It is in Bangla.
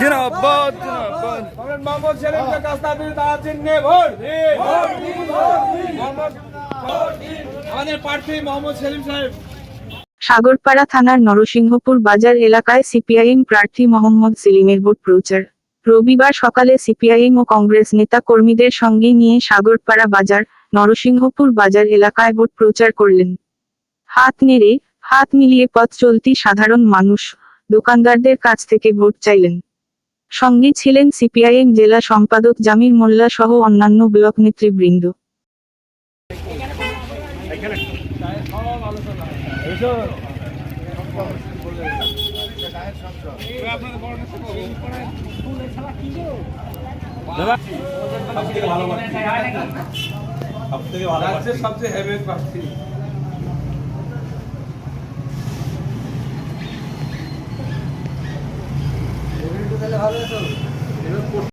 জিনাবাদ জিনাবাদ। কমরেড মোহাম্মদ সেলিমকে কাস্তাবি তার চিহ্নে ভোট দিন আমাদের প্রার্থী মোহাম্মদ সেলিম সাহেব। সাগরপাড়া থানার নরসিংহপুর বাজার এলাকায় সিপিআইএম প্রার্থী মোহাম্মদ সেলিমের ভোট প্রচার। রবিবার সকালে সিপিআইএম ও কংগ্রেস নেতা কর্মীদের সঙ্গে নিয়ে সাগরপাড়া বাজার নরসিংহপুর বাজার এলাকায় ভোট প্রচার করলেন। হাত নেড়ে হাত মিলিয়ে পথ চলতি সাধারণ মানুষ। দোকানদারদের কাছ থেকে ভোট চাইলেন। সঙ্গে ছিলেন সিপিআইএম জেলা সম্পাদক জামির মোল্লা সহ অন্যান্য ব্লক নেতৃবৃন্দ। রাজ্যের সবচেয়ে হেভি প্রার্থী। dejar eso.